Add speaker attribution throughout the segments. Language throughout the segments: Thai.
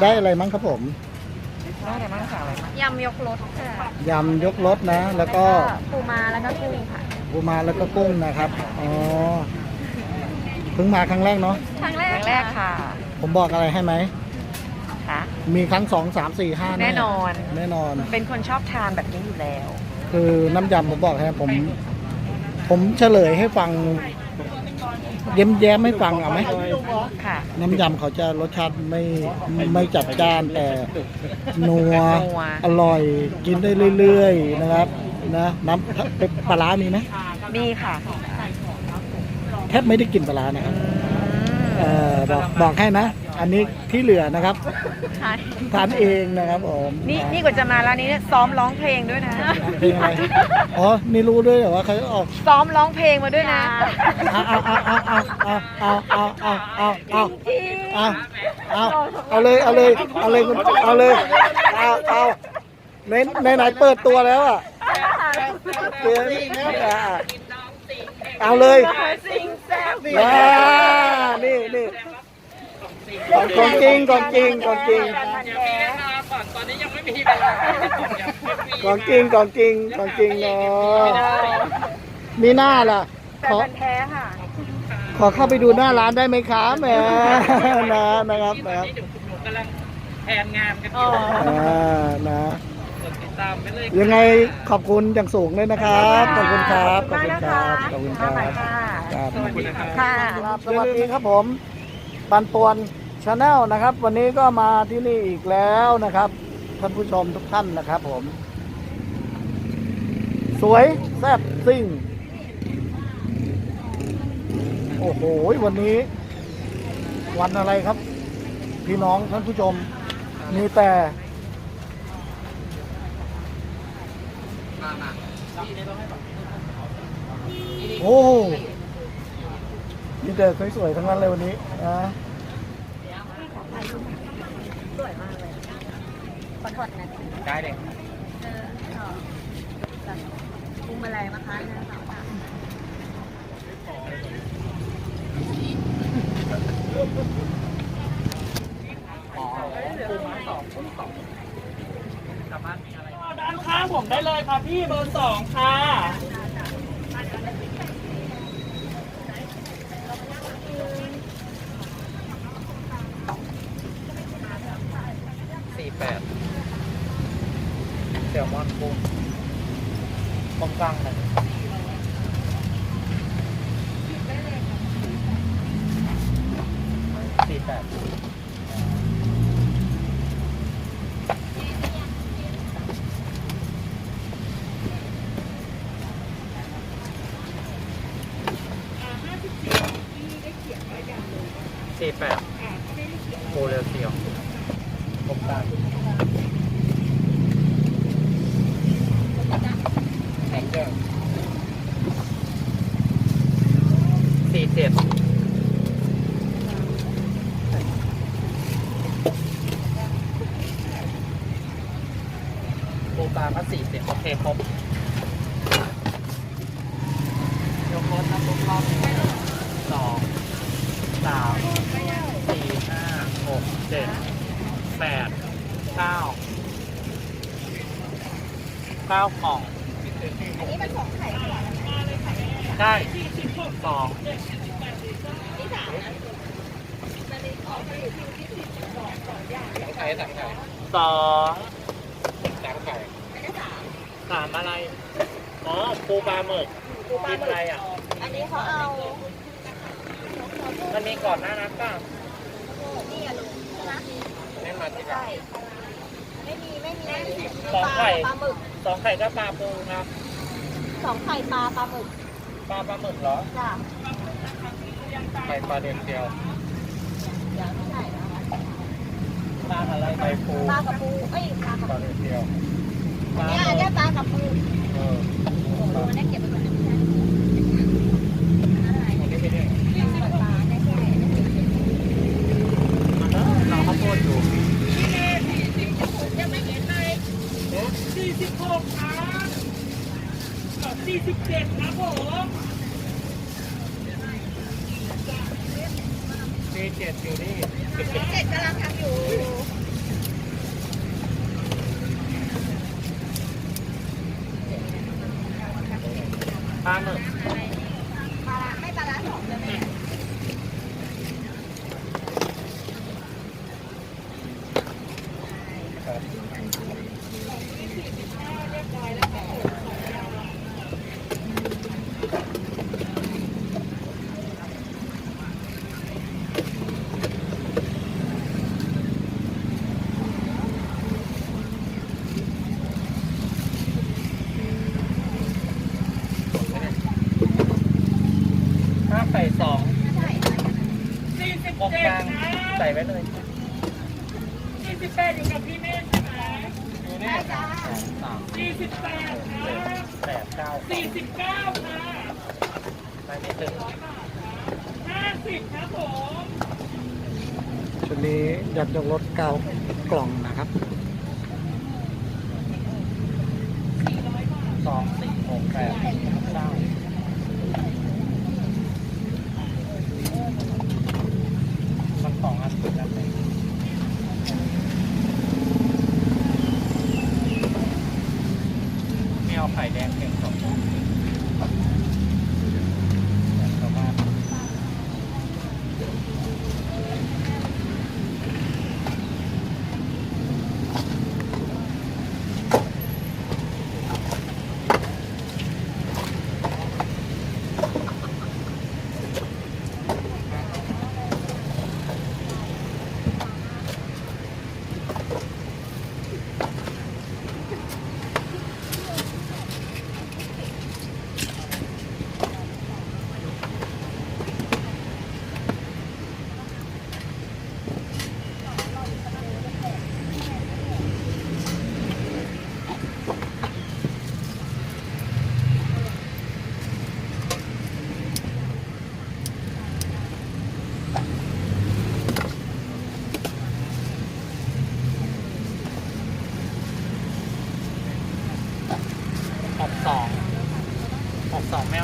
Speaker 1: ได้อะไรมั้งครับผม
Speaker 2: ได้อะไรบ้างสั่งอะไรบ้าง
Speaker 3: ยำยกรสค่ะ
Speaker 1: ยำยกรสนะ แล้วก็
Speaker 3: ปูม้าแล้วก็กุ้งค่ะ
Speaker 1: ปูมาแล้วก็กุ้งนะครับอ๋อเพิ่งมาครั้งแรกเนาะ
Speaker 3: ครั้งแร
Speaker 2: ค
Speaker 3: ก
Speaker 2: รั้งแรกค่ะ
Speaker 1: ผมบอกอะไรให้ไหม
Speaker 2: ค่ะ
Speaker 1: มีครั้งสองสามสี่ห้า
Speaker 2: แน่นอน
Speaker 1: แน่นอน
Speaker 2: เป็นคนชอบทานแบบนี้อยู่แล้ว
Speaker 1: คือน้ำยำผมบอกให้ผม ผมเฉลยให้ฟัง เย้มแย้มๆให้ฟังเอาไหม
Speaker 2: ค่ะ
Speaker 1: น้ำยำเขาจะรสชาติไม่ไม่จัดจ้านแต่นัว
Speaker 2: นัว
Speaker 1: อร่อยกินได้เรื่อยๆนะครับนะน้ำเป็นปลาร้ามีไหม
Speaker 2: มีค่ะ
Speaker 1: แทบไม่ได้กินปลาร้านะครับ
Speaker 2: อืม
Speaker 1: เออบอกบอกให้นะ อันนี้ที่เหลือนะครับ
Speaker 3: ใช่
Speaker 1: ทานเองนะครับผม
Speaker 2: นี่นี่กว่าจะมาร้านนี้เนี่ยซ้อมร้องเพลงด้วยนะ
Speaker 1: เพลงอะไรอ๋อนี่รู้ด้วยเหรอว่าเขาออก
Speaker 2: ซ้อมร้องเพลงมาด้วยนะ
Speaker 1: เอาเอาเอาเอาเอาเอาเอาเอาเอาเอาเอาเอาเอาเลยเอาเลยเอาเลยคุณเอาเลยเอาเอาในในไหนเปิดตัวแล้วอะเปิดอะเอาเลยอ่านี่นี่ ของของจริงของจริงของจริงของจริงของจริงของจริงเนาะมีหน้าล่ะขอ
Speaker 2: แท้ค่ะ
Speaker 1: ขอเข้าไปดูหน้าร้านได้ไหมครับแหมนะนะครับนะครับ
Speaker 4: กำลังแผนงานกันอ
Speaker 2: อ๋อ
Speaker 4: ยู่
Speaker 1: อ่านะ
Speaker 4: กดติดตามไปเลย
Speaker 1: ยังไงขอบคุณอย่างสูงเลยนะครับ ขอบคุณครับ ขอบคุณครับ ขอบคุณครับ
Speaker 2: ใหม่ค่ะ
Speaker 1: ครับ
Speaker 4: สวัสดีนะครับ
Speaker 2: ค่ะ
Speaker 1: ครับ สวัสดีครับผมปันปวน ชาแนลนะครับ วันนี้ก็มาที่นี่อีกแล้วนะครับ ท่านผู้ชมทุกท่านนะครับผม สวยแซ่บซิ่ง โอ้โห วันนี้ วันอะไรครับ พี่น้องท่านผู้ชม มีแต่โอ้มีแต่สวยๆทั้งนั้นเลยวันนี้นะ วยมากเลย
Speaker 3: ขอถอดนะ
Speaker 4: ได้เลยเออถอดแบบ
Speaker 3: ปรุงอะไรมาคะเนื้อสาวอ๋อปรุงมาส
Speaker 4: องปรุงสองกลับบ้า
Speaker 3: นมีอะไร
Speaker 4: ด้านข้างผมได้เลยครับพี่เบอร์สองค่ะ ซลมอนกุ้งตรงกลางเลยสี่แปด สี่แปดโคเรลเซียวผมตามแข็งเกิน สี่เจ็ดโปรตามก็สี่เจ็ดโอเคครบยกรถนะรถรอบสองสาม สี่ห้าหกเจ็ดแปดเก้าเก้ากล่องอันนี้เป็นของไข่ใช่ สองไข่สามไข่สองสามไข่สามอะไร อ๋อปูปลาหมึกปูปลาอะไรอะ
Speaker 3: อันนี้เขาเอา
Speaker 4: มันมีก่อนหน้านั้นป่ะ
Speaker 3: นี่อะลุงนะ
Speaker 4: ไม่มาทีหลัง
Speaker 3: ไม่มีไม่มี
Speaker 4: สองไข่
Speaker 3: ปลาหมึก
Speaker 4: สองไข่ก็ปลาปูครับ
Speaker 3: สองไข่ปลาปลาหมึก
Speaker 4: ปลาปลาหมึกเหรอ
Speaker 3: จ้ะ
Speaker 4: ไข่ปลาเดียวเดียว
Speaker 3: เดี๋ยวไม่ใช่นะคะ
Speaker 4: ปลาอะไรไข่ปู
Speaker 3: ปลากระปูเอ้ยปลากระ
Speaker 4: ปลา
Speaker 3: ปู
Speaker 4: เดียวเดียวปลา
Speaker 3: เนี่ย
Speaker 4: หมึ
Speaker 3: เนี่ย
Speaker 4: ก
Speaker 3: ปลากระปู
Speaker 4: เออ
Speaker 3: ดูมันได้เก็บไปก่อนนะ
Speaker 4: สิบเจ็ดครับผมซีเจ็ดอยู่นี่
Speaker 3: เจ็ดกำลังทำอยู่ปลาหมึ
Speaker 4: ก องกลางใส่ไว้เลย
Speaker 5: ยี่สิบแปดอยู่กับพี่เมฆใช่ไหม
Speaker 3: อยู่นี่
Speaker 4: สาม
Speaker 5: สี่สิบแปดค่ะ
Speaker 4: แปดเก้า
Speaker 5: สี่สิบเก้าค่ะ
Speaker 4: ไปไม่ถึง
Speaker 5: ห้าสิบครับผม
Speaker 1: ชุดนี้ยัดยกรถเก้ากล่องนะครับ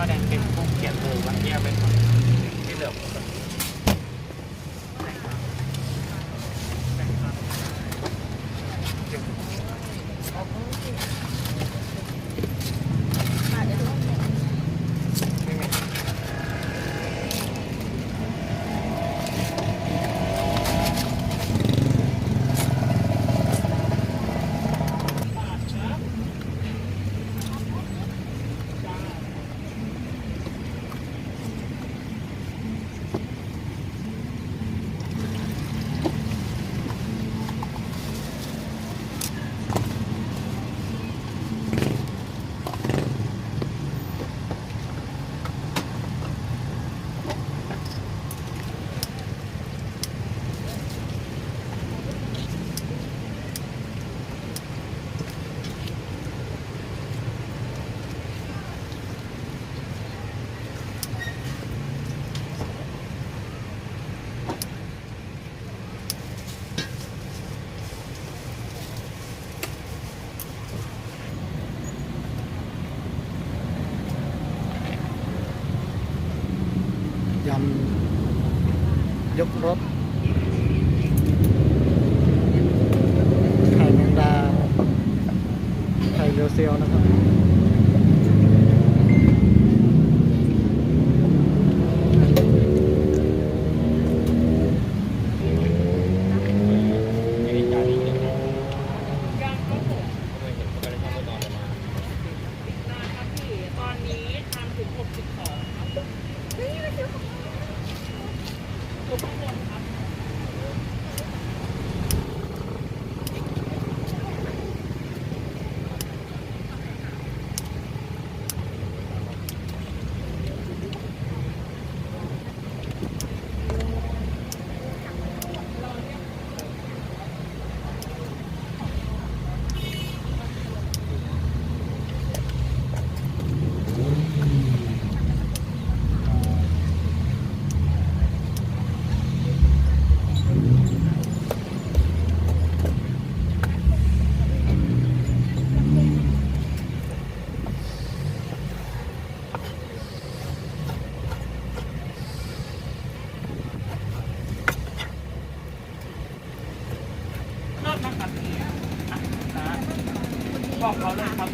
Speaker 4: แดงเป็มพวกเขียนเลยวันนี้เป็นที่เหลือ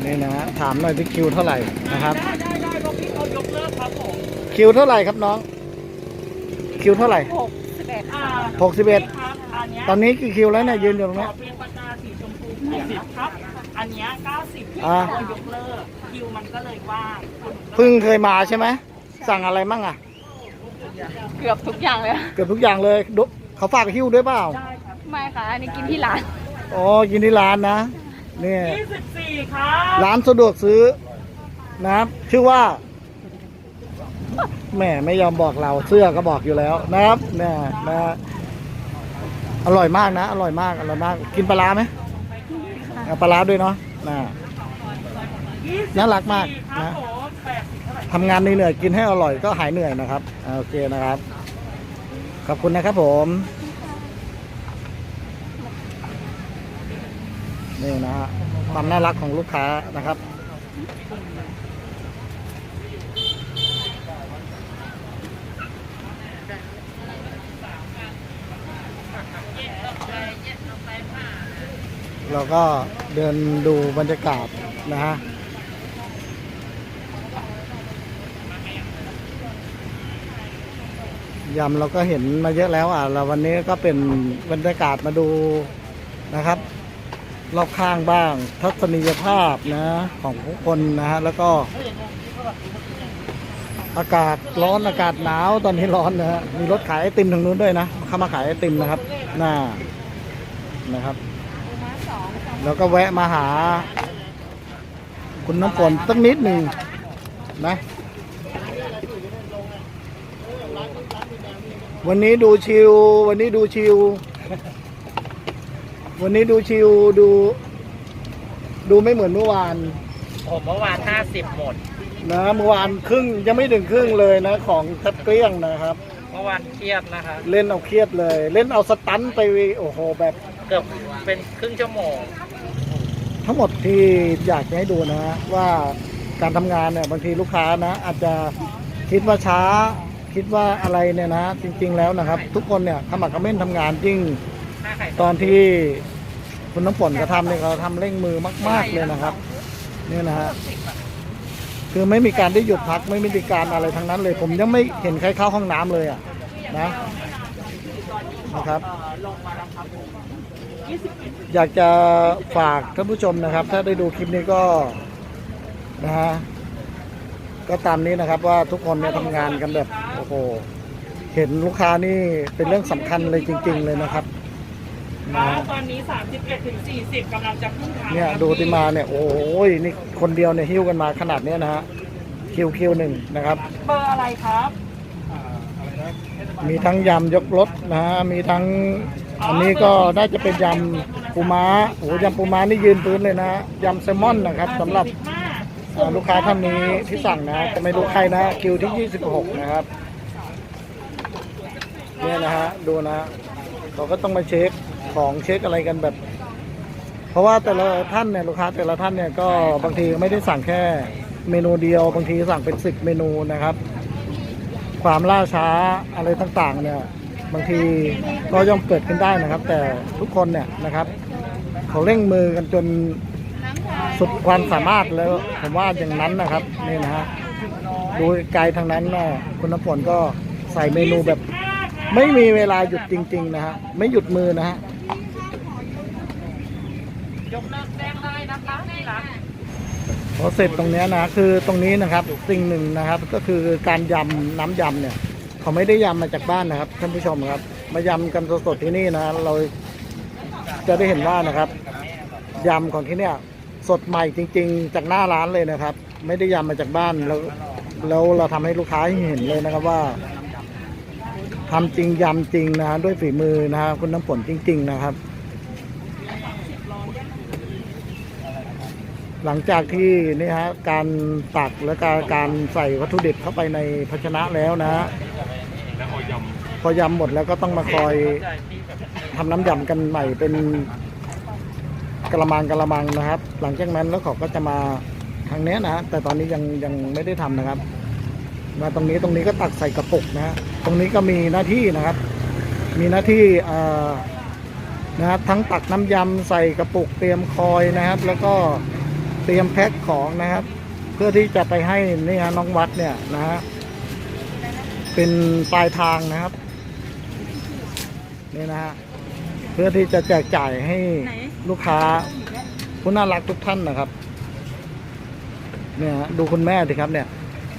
Speaker 1: นี่
Speaker 4: นะ
Speaker 5: ถา
Speaker 1: มหน่อยที่คิวเท่าไหร่นะครับ
Speaker 5: ได้ได้ได้บอพี่เขายกเลิกครับผม
Speaker 1: คิวเท่าไหร่ครับน้อง คิวเท่าไหร่
Speaker 5: หกสิบเอ็ด
Speaker 1: หกสิบเอ็ดตอนนี้กี่คิวแล้วเนี่ยยืนอยู่ตรงนี้
Speaker 5: อเป็นปากกาสีชมพูเขียวนครับ อันนี้เก้าสิบ
Speaker 1: พี่เขา
Speaker 5: ยกเลิกคิวมันก็เลยว่าง
Speaker 1: พึ่งเคยมาใช่ไหมสั่งอะไรมั่งอะ
Speaker 3: เกือบทุกอย่างเลย
Speaker 1: เกือบทุกอย่างเลยดุเขาฝากหิ้วด้วยเปล่า
Speaker 5: ได้ครับ
Speaker 3: ไม่ค่ะ อันนี้กินที่ร้าน
Speaker 1: อ๋อกินที่ร้านนะ เนี่ย
Speaker 5: ยี่สิบสี่ครับ
Speaker 1: ร้านสะดวกซื้อนะครับชื่อว่าแหมไม่ยอมบอกเราเสื้อก็บอกอยู่แล้วนะครับเนี่ยนะอร่อยมากนะ อร่อยมากอร่อยมาก กินปลาร้าไหมเอาปลาร้าด้วยเนาะน่ะ
Speaker 5: ยี่สิบ
Speaker 1: น่ารักมาก
Speaker 5: สี่ครับ
Speaker 1: นะ
Speaker 5: ผมแปดสิบเท่าไหร่
Speaker 1: ทำงานเหนื่อยๆกินให้อร่อยก็หายเหนื่อยนะครับอ่าโอเคนะครับ ขอบคุณนะครับผม นี่นะฮะความน่ารักของลูกค้านะครับเราก็เดินดูบรรยากาศนะฮะยำเราก็เห็นมาเยอะแล้วอะเราวันนี้ก็เป็นบรรยากาศมาดูนะครับ รอบข้างบ้าง ทัศนียภาพนะของผู้คนนะฮะแล้วก็ อากาศร้อนอากาศหนาวตอนนี้ร้อนนะฮะมีรถขายไอติมทางนู้นด้วยนะเข้ามาขายไอติมนะครับน้านะครับ แล้วก็แวะมาหา คุณน้ำฝนสักนิดหนึ่งนะ วันนี้ดูชิว วันนี้ดูชิว วันนี้ดูชิวดู ดูไม่เหมือนเมื่อวาน
Speaker 4: ผมเมื่อวานห้าสิบหมด
Speaker 1: นะเมื่อวานครึ่งยังไม่ถึงครึ่งเลยนะ ของทัดเกลี้ยงนะครับ
Speaker 4: เมื่อวานเครียดนะครับ
Speaker 1: เล่นเอาเครียดเลย เล่นเอาสตันไปโอ้โหแบบ
Speaker 4: เกือบเป็นครึ่งชั่วโมง
Speaker 1: ทั้งหมดที่อยากจะให้ดูนะ ว่าการทำงานเนี่ยบางทีลูกค้านะ อาจจะคิดว่าช้า คิดว่าอะไรเนี่ยนะ จริง ๆ แล้วนะครับ ทุกคนเนี่ยขมักเขม้นทำงานจริง
Speaker 4: ถ้าใคร
Speaker 1: ตอนที่คุณน้ำฝนกระทำเนี่ยเขาทำเร่งมือมาก ๆเลยนะครับเนี่ยนะฮะคือไม่มีการได้หยุดพักไม่มีการอะไรทั้งนั้นเลย ผมยังไม่เห็นใครเข้าห้องน้ำเลยอะนะนะครับอยากจะฝากท่านผู้ชมนะครับ ถ้าได้ดูคลิปนี้ก็นะฮะก็ตามนี้นะครับว่าทุกคนเนี่ยทำงานกันแบบโอ้โหเห็นลูกค้านี่เป็นเรื่องสำคัญเลยจริง ๆ เลยนะครับ
Speaker 5: ค
Speaker 1: นะ
Speaker 5: รั บ
Speaker 1: ฮะ
Speaker 5: ตอนนี้สามสิบเอ็ดถึงสี่สิบกำลังจะขึ้นทาง
Speaker 1: เนี่ย
Speaker 5: ครับ
Speaker 1: ดูที่มาเนี่ยโอ้ยนี่คนเดียวเนี่ยหิ้วกันมาขนาดเนี้ยนะฮะคิวคิวหนึ่งนะครับ
Speaker 5: เบอร์อะไรครับ
Speaker 1: มีทั้งยำยกรถนะฮะมีทั้งอันนี้ก็น่าจะเป็นยำปูม้าโอ้โหยำปูม้านี่ยืนพื้นเลยนะยำแซลมอนนะครับสำหรับอ่าลูกค้าท่านนี้ที่สั่งนะจะไม่รู้ใครนะ คิวที่ 26 นะครับเนี่ยนะฮะดูนะเขาก็ต้องมาเช็ค ของเช็คอะไรกันแบบ เพราะว่าแต่ละท่านเนี่ยลูกค้าแต่ละท่านเนี่ยก็บางทีไม่ได้สั่งแค่เมนูเดียว บางทีสั่งเป็น10เมนูนะครับ ความล่าช้าอะไรต่างๆ เนี่ย บางทีก็ย่อมเกิดขึ้นได้นะครับ แต่ทุกคนเนี่ยนะครับ เขาเร่งมือกันจนสุดความสามารถแล้วผมว่าอย่างนั้นนะครับนี่นะฮะดูไกลทางนั้นนะคุณน้ำฝนก็ใส่เมนูแบบ ไม่มีเวลาหยุดจริง ๆ นะฮะไม่หยุดมือนะฮะ
Speaker 5: ยกเลิกแจ้งได้นะคะที่รัก
Speaker 1: พอเสร็จตรงเนี้ยนะคือตรงนี้นะครับสิ่งหนึ่งนะครับก็คือการยำน้ำยำเนี่ย เขาไม่ได้ยำมาจากบ้านนะครับท่านผู้ชมครับ มายำกันสดๆที่นี่นะเราจะได้เห็นว่านะครับยำของที่เนี่ยสดใหม่จริง ๆ จากหน้าร้านเลยนะครับ ไม่ได้ยำมาจากบ้านแล้วแล้วเราทำให้ลูกค้าเห็นเลยนะครับว่าทำจริงยำจริงนะฮะด้วยฝีมือนะฮะคุณน้ำฝนจริง ๆ นะครับ หลังจากที่นี่ฮะการตักและการการใส่วัตถุดิบเข้าไปในภาชนะแล้วนะฮะพอยำหมดแล้วก็ต้องมาคอยทำน้ำยำกันใหม่เป็นกระมังกระมังนะครับ หลังจากนั้นแล้วเขาก็จะมาทางเนี้ยนะฮะแต่ตอนนี้ยังยังไม่ได้ทำนะครับมาตรงนี้ตรงนี้ก็ตักใส่กระปุกนะฮะตรงนี้ก็มีหน้าที่นะครับ มีหน้าที่อ่อนะครับทั้งตักน้ำยำใส่กระปุกเตรียมคอยนะครับ แล้วก็ เตรียมแพ็คของนะครับ เพื่อที่จะไปให้นี่ฮะน้องวัดเนี่ยนะฮะเป็นปลายทางนะครับนี่นะฮะเพื่อที่จะแจกจ่ายให้ลูกค้าผู้น่ารักทุกท่านนะครับ เนี่ยฮะดูคุณแม่ดิครับเนี่ย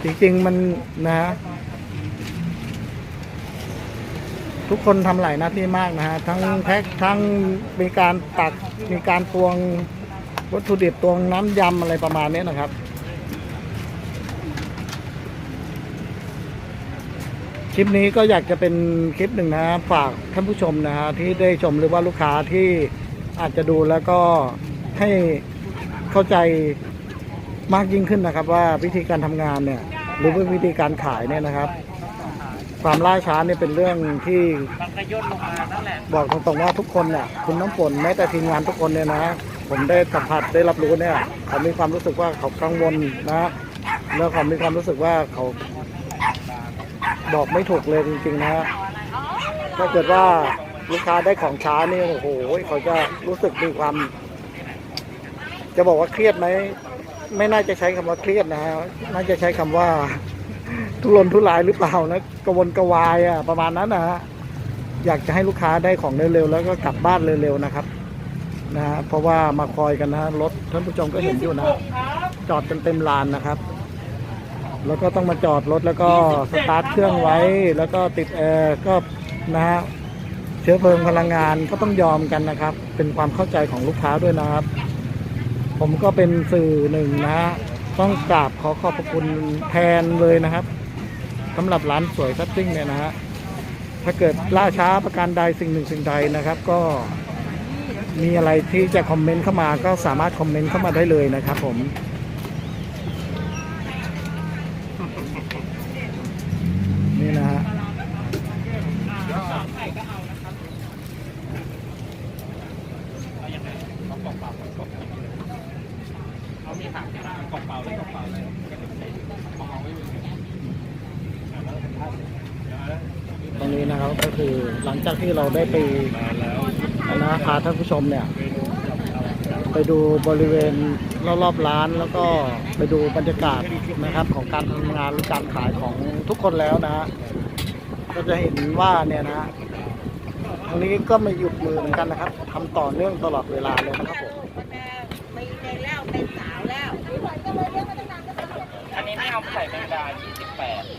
Speaker 1: จริงๆมันนะฮะทุกคนทำหลายหน้าที่มากนะฮะทั้งแพ็คทั้งมีการตักมีการตวง วัตถุดิบตวงน้ำยำอะไรประมาณนี้นะครับ คลิปนี้ก็อยากจะเป็นคลิปหนึ่งนะฝากท่านผู้ชมนะฮะที่ได้ชมหรือว่าลูกค้าที่อาจจะดูแล้วก็ให้เข้าใจมากยิ่งขึ้นนะครับ ว่าวิธีการทำงานเนี่ย หรือว่าวิธีการขายเนี่ยนะครับ ความล่าช้าเนี่ยเป็นเรื่องที่บอกตรงๆว่าทุกคนเนี่ยคุณน้ำฝนแม้แต่ทีมงานทุกคนเนี่ยนะ ผมได้สัมผัสได้รับรู้เนี่ยเขามีความรู้สึกว่าเขากังวลนะแล้วเขามีความรู้สึกว่าเขาบอกไม่ถูกเลยจริงๆนะถ้าเกิดว่าลูกค้าได้ของช้านี่โอ้โหเขาจะรู้สึกมีความ จะบอกว่าเครียดไหมไม่น่าจะใช้คำว่าเครียดนะฮะน่าจะใช้คำว่า ทุรนทุรายหรือเปล่านะกระวนกระวายอะประมาณนั้นนะฮะอยากจะให้ลูกค้าได้ของเร็วๆแล้วก็กลับบ้านเร็วๆนะครับ นะฮะเพราะว่ามาคอยกันนะรถท่านผู้ชมก็เห็นอยู่นะ จอดกันเต็มลานนะครับ แล้วก็ต้องมาจอดรถแล้วก็สตาร์ทเครื่องไว้ แล้วก็ติดแอร์ก็นะฮะเชื้อเพลิงพลังงานก็ต้องยอมกันนะครับ เป็นความเข้าใจของลูกค้าด้วยนะครับ ผมก็เป็นสื่อหนึ่งนะฮะต้องกราบขอขอบพระคุณแทนเลยนะครับสำหรับร้านสวยซัตติ้งเนี่ยนะฮะถ้าเกิดล่าช้าประการใดสิ่งหนึ่งสิ่งใดนะครับ ก็ มีอะไรที่จะคอมเมนต์เข้ามาก็สามารถคอมเมนต์เข้ามาได้เลยนะครับผมนี่นะฮะ
Speaker 4: เขามีถามที่ร้านกล่องเปล่าเลยกล่องเปล่าเลยกล่องเปล่าไม่มี
Speaker 1: ตรงนี้นะครับก็คือหลังจากที่เราได้ไป นะพาท่านผู้ชมเนี่ย ไปดูบริเวณรอบๆร้านแล้วก็ไปดูบรรยากาศนะครับของการทำงานหรือการขายของทุกคนแล้วนะ ก็จะเห็นว่าเนี่ยนะฮะตรงนี้ก็ไม่หยุดมือเหมือนกันนะครับทำต่อเนื่องตลอดเวลาเลยนะครับผม
Speaker 4: อันนี้ไม่เอาใส่แมงดา28